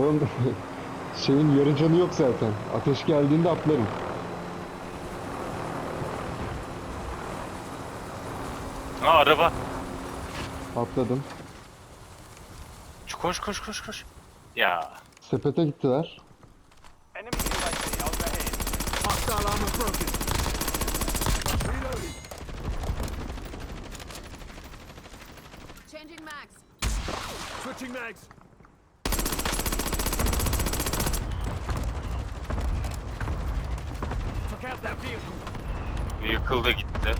Oğlum şeyin yarı canı yok zaten. Ateş geldiğinde atlarım. Ha araba. Atladım. Şu Koş koş koş koş. Ya. Sepete gittiler. Broken. Reloading. Changing mags. Switching mags. Took out that vehicle. Yıkıldı gitti.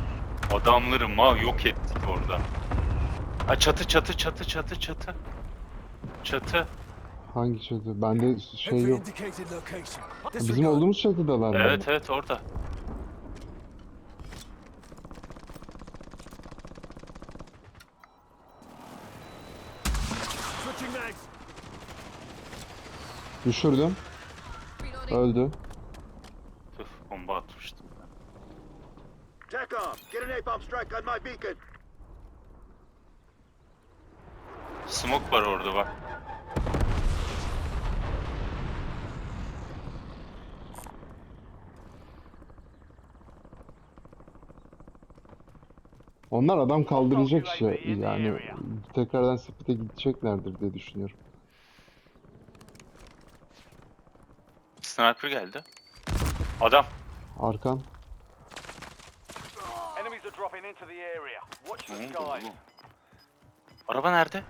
Adamları ma yok ettik orada. Ha çatı çatı çatı çatı çatı. Çatı. Hangi çatı? Bende şey yok. Bizim olduğumuz çatıdalar? Evet evet orada. Düşürdüm. Öldü. Tüh bomba atmıştım ben. TACOM, get an A-bomb strike on my beacon. Smoke var orada bak. Onlar adam kaldıracak işte. Yani tekrardan sepete gideceklerdir diye düşünüyorum. Sniper geldi. Adam. Arkan. Enemies are dropping into the area. Watch the Ne oldu skies. oğlum? Araba nerede?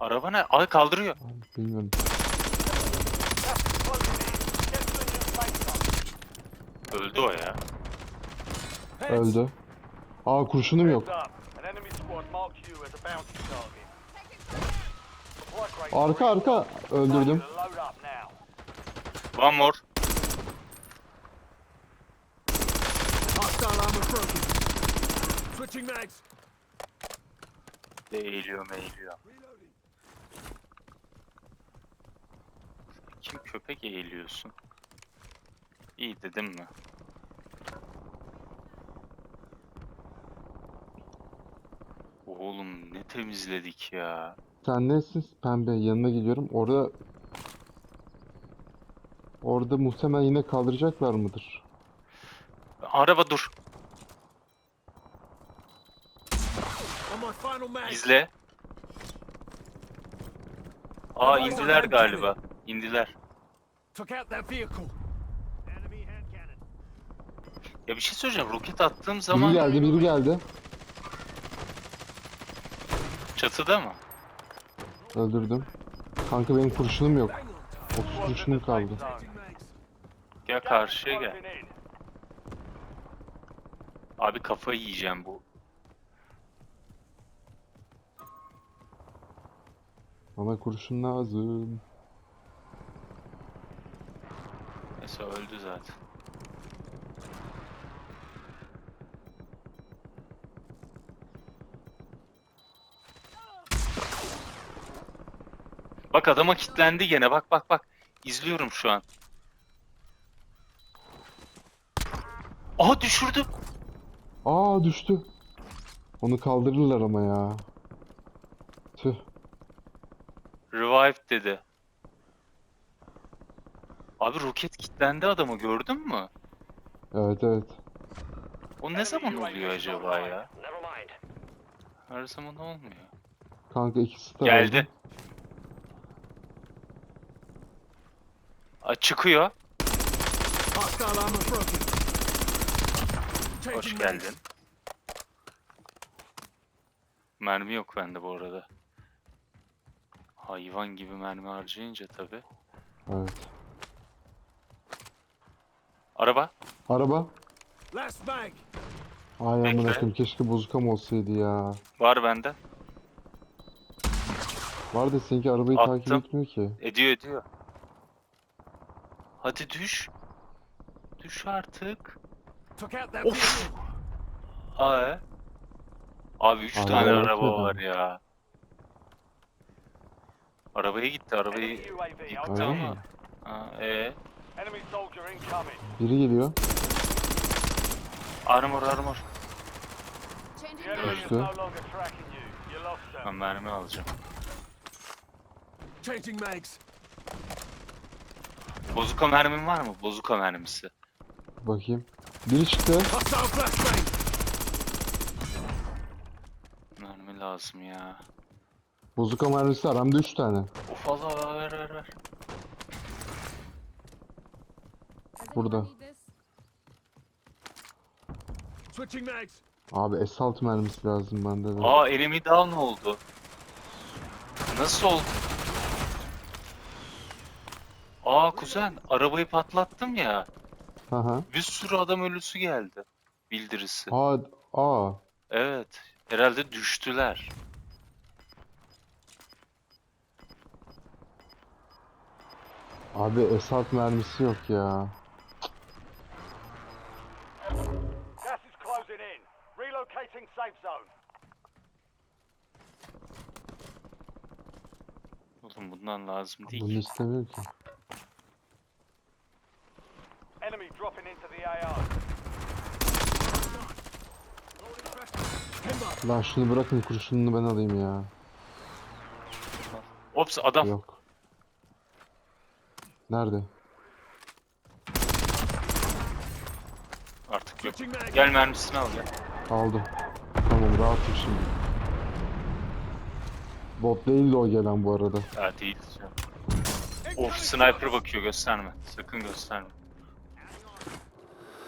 Araba ne? Ay kaldırıyor. Bilmiyorum. Closing in. Get to the new safe zone. Öldü o ya. Öldü. Aa kurşunum yok. Heads up. An enemy squad marked you as a bounty target. Supply crate Arka arka öldürdüm. Load up now. One more. Hostile armor broken. Switching mags. Eğiliyor eğiliyor. Reloading. Kim köpek eğiliyorsun? İyi dedim mi? Oğlum ne temizledik ya. Sen nesin? Pembe yanına gidiyorum. Orada Orada muhtemelen yine kaldıracaklar mıdır? Araba dur. On my final mag. İzle. Aa indiler galiba. İndiler. Ya bir şey söyleyeceğim. Roket attığım Biri zaman geldi, biri geldi. çatıda mı? Öldürdüm. Kanka benim kurşunum yok. Bang on time. 30 kurşunum kaldı. Gel karşıya gel. Abi kafayı yiyeceğim bu. Bana kurşun lazım. Neyse öldü zaten. Bak adama kilitlendi gene. Bak bak bak. İzliyorum şu an. Aha düşürdüm. Aa düştü. Onu kaldırırlar ama ya. Tüh. Dedi. Abi roket kilitlendi adamı gördün mü? Evet evet. O ne zaman oluyor acaba ya? Her zaman olmuyor. Kanka ikisi de Geldi. Aa, çıkıyor. Hoş geldin. Mermi yok bende bu arada. Hayvan gibi mermi harcayınca tabi. Evet. Araba. Araba. Last mag. Ay amına Bekle. koyayım keşke bozukam olsaydı ya. Var bende. Var da seninki arabayı takip Attım. etmiyor ki. Ediyor ediyor. Hadi düş. Düş artık. Took out that Of. Aa. Abi 3 Araba tane araba da. var ya. Arabaya gitti arabayı yıktı Öyle ama. mi? Ha, ee, Enemy soldier incoming. Biri geliyor. armor armor. The enemy mags. is Düştü. no longer tracking you. You're lost some. Ben mermi alacağım. Changing mags. Bozuka mermin var mı? Bozuka mermisi. Bakayım. Biri çıktı. Hostile flashbang. Mermi lazım ya. Bozuka mermisi var. Hem de 3 tane. Of Allah ver ver ver. Burada. Switching mags. Abi S6 mermisi lazım bende de. Aa enemy down oldu. Nasıl oldu? Aa kuzen arabayı patlattım ya. Hı hı. Bir sürü adam ölüsü geldi. Bildirisi. Aa, aa. Evet. Herhalde düştüler. Abi S6 mermisi yok ya. Gas is closing in. Relocating safe zone. Oğlum bundan lazım değil. Bunu istemiyor ki. Enemy dropping into the AR. Lan şunu bırakın kurşununu ben alayım ya. Ops adam. Yok. Nerede? Artık yok. Gel mermisini al ya. Aldım. Tamam rahatım şimdi. Bot değildi o gelen bu arada. Ha değil. Of sniper bakıyor gösterme. Sakın gösterme.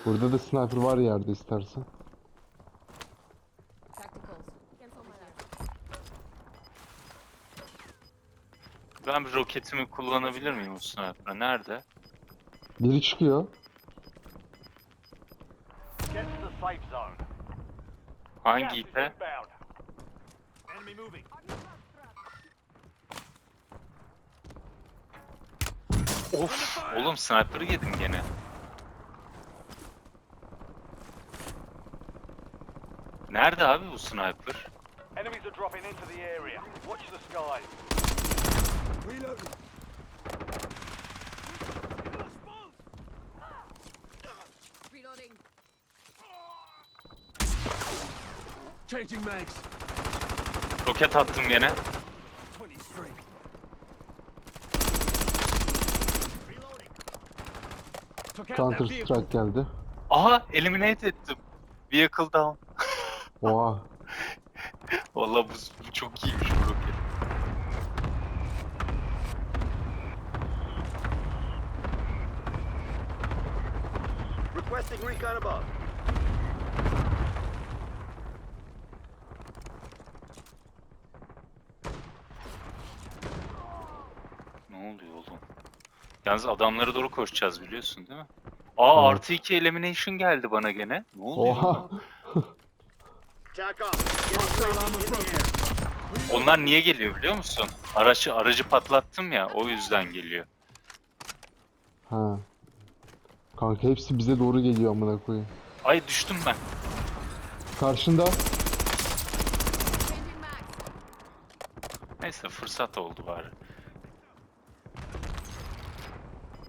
Burada da sniper var yerde istersen. Tacticals. Cancel my left. Ben bir roketimi kullanabilir miyim o sniper'a? Nerede? Biri çıkıyor. Get to the safe zone. Hangi is ipe? inbound. Enemy moving. Of! Oğlum sniper'ı yedim gene. Nerede abi bu sniper? Enemies are dropping into the area. Watch the skies. Reloading. Reloading. Changing mags. Roket attım gene. 20 string. Reloading. Took out Counter strike geldi. Aha! Eliminate ettim. Vehicle down. Oha. Vallahi bu, bu çok iyiymiş bu roket. Requesting recon above. Ne oluyor oğlum? Yalnız adamlara doğru koşacağız biliyorsun değil mi? Aa Evet. artı 2 elimination geldi bana gene. Ne oluyor? Oha. Tack off. Onlar niye geliyor biliyor musun? Aracı aracı patlattım ya o yüzden geliyor. Ha. Kanka hepsi bize doğru geliyor amına koyayım. Ay düştüm ben. Karşında. Neyse fırsat oldu bari.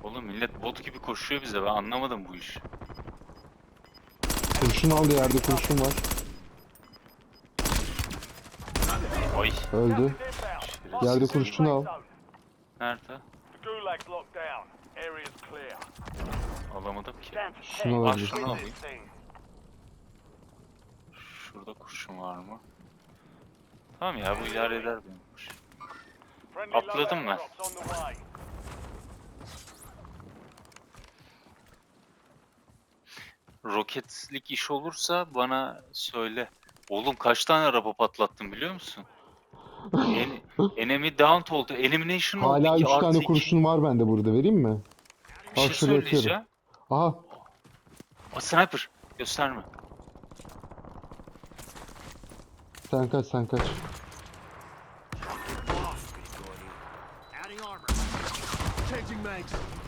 Oğlum millet bot gibi koşuyor bize ben anlamadım bu işi. Kurşun aldı yerde kurşun var. Ay Öldü. Yerde kurşun al. nerede? The gulag's locked down. Alamadım ki. Şunu 10. alabilirsin. Şunu Win alayım. this thing. Şurada kurşun var mı? Tamam ya bu idare eder benim. Friendly Atladım ben. Roketlik iş olursa bana söyle. Oğlum kaç tane araba patlattım biliyor musun? En, enemy down oldu. Elimination oldu. Hala iki 3 artı tane kurşun var bende burada vereyim mi? Bir şey atıyorum. Aha Aa, sniper. Gösterme. sen kaç sen kaç.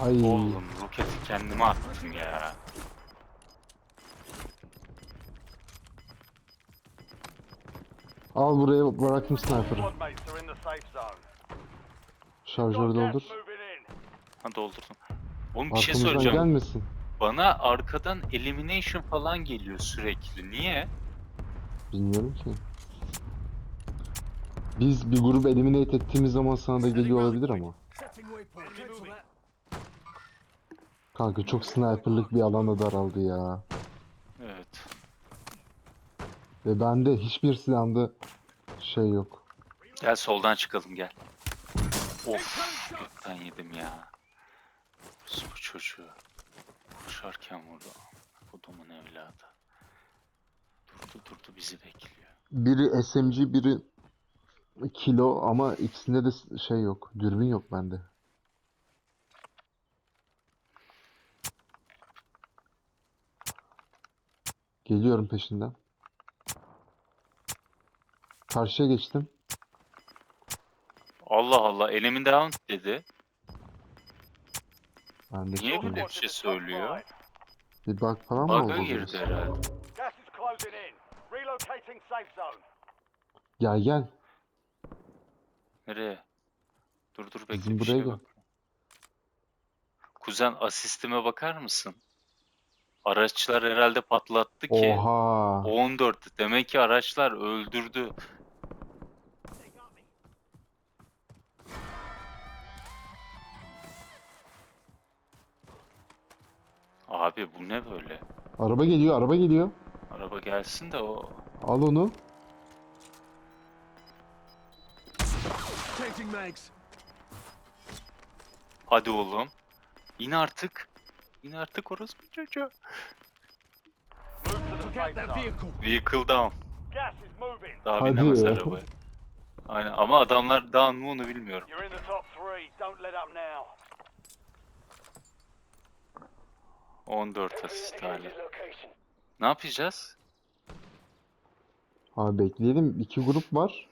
Ay Oğlum roketi kendime attım ya. al buraya bıraktım sniper'ı. Şarjörü doldur. Ha doldurdum. Oğlum bir şey Arkamızdan söyleyeceğim. gelmesin. Bana arkadan elimination falan geliyor sürekli. Niye? Bilmiyorum ki. Biz bir grup eliminate ettiğimiz zaman sana da geliyor olabilir ama. Kanka çok sniperlık bir alana daraldı ya. Evet. Ve bende hiçbir silahımda şey yok. Gel soldan çıkalım gel. Of gökten yedim ya. Çocuğu. Koşarken vurdu. Kodumun evladı. Durdu durdu bizi bekliyor. Biri SMG, biri kilo ama ikisinde de şey yok. Dürbün yok bende. Geliyorum peşinden. Karşıya geçtim. Allah Allah elimin down dedi. Ben de Niye böyle bir şey söylüyor? Bir bug falan mı Bug'a oldu girdi burası? herhalde. Gas is closing in. Relocating safe zone. Gel gel. Nereye? Dur dur bekle Bizim bir buraya gel. bak. Kuzen asistime bakar mısın? Araçlar herhalde patlattı ki. Oha. 14. Demek ki araçlar öldürdü. Abi bu ne böyle? Araba geliyor, araba geliyor. Araba gelsin de o Al onu. Hadi oğlum. İn artık. İn artık orası bir çocuğu. Vehicle. Down. Daha Hadi. binemez arabaya. Aynen ama adamlar down mı onu bilmiyorum. You're in the top three. Don't let up now. 14 asist hali. Ne yapacağız? Abi bekleyelim. İki grup var.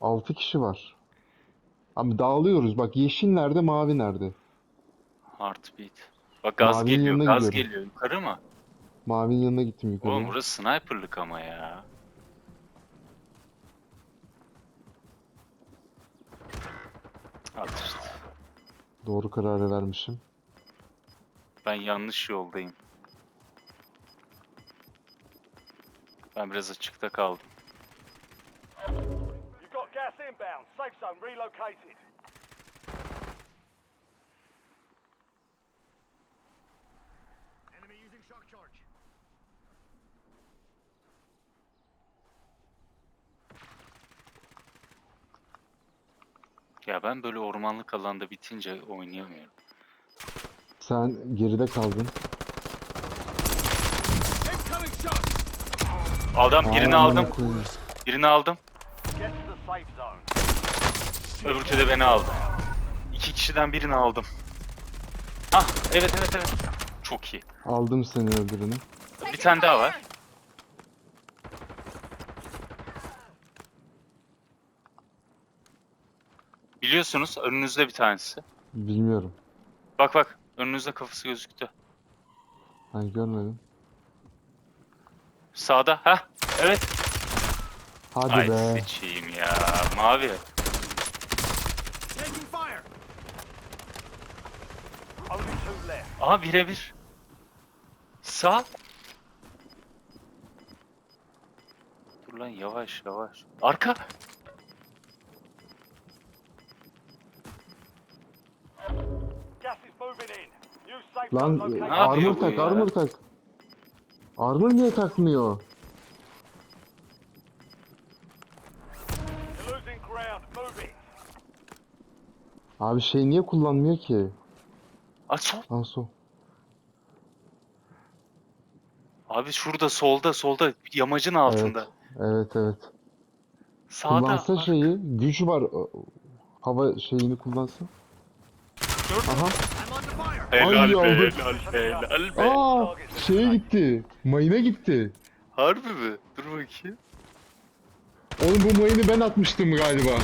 Altı kişi var. Abi dağılıyoruz. Bak yeşil nerede, mavi nerede? Heartbeat. Bak gaz Mavinin geliyor, yanına gaz gidiyorum. geliyor. Yukarı mı? Mavinin yanına gittim yukarı. Oğlum burası sniperlık ama ya. İşte. Doğru kararı vermişim. Ben yanlış yoldayım. Ben biraz açıkta kaldım. You've got gas inbound. Safe zone relocated. Enemy using shock charge. Ya ben böyle ormanlık alanda bitince oynayamıyorum. Sen geride kaldın. Adam birini Aman aldım. koyayım. Birini aldım. Öbürkü de beni aldı. İki kişiden birini aldım. Ah evet evet evet. Çok iyi. Aldım seni öldüreni. Bir tane daha var. Biliyorsunuz önünüzde bir tanesi. Bilmiyorum. Bak bak önünüzde kafası gözüktü. Ben görmedim. Sağda. Ha evet. Hadi Ay be. sıçayım ya. Mavi. Taking fire. Only two left. Aha birebir. Sağ. Dur lan yavaş yavaş. Arka. Lan e, yapıyor armor bu tak, ya? armor tak. Armor niye takmıyor? You're losing ground. Move it. Abi şey niye kullanmıyor ki? Aç sol. Anso. Abi şurada solda solda yamacın altında. Evet evet. Sağda. Kullansa şeyi, güç var. Hava şeyini kullansın. Aha. Helal Ay, be, aldı. helal be, helal be. Aa, şeye gitti. Mayına gitti. Harbi mi? Dur bakayım. Oğlum bu mayını ben atmıştım galiba.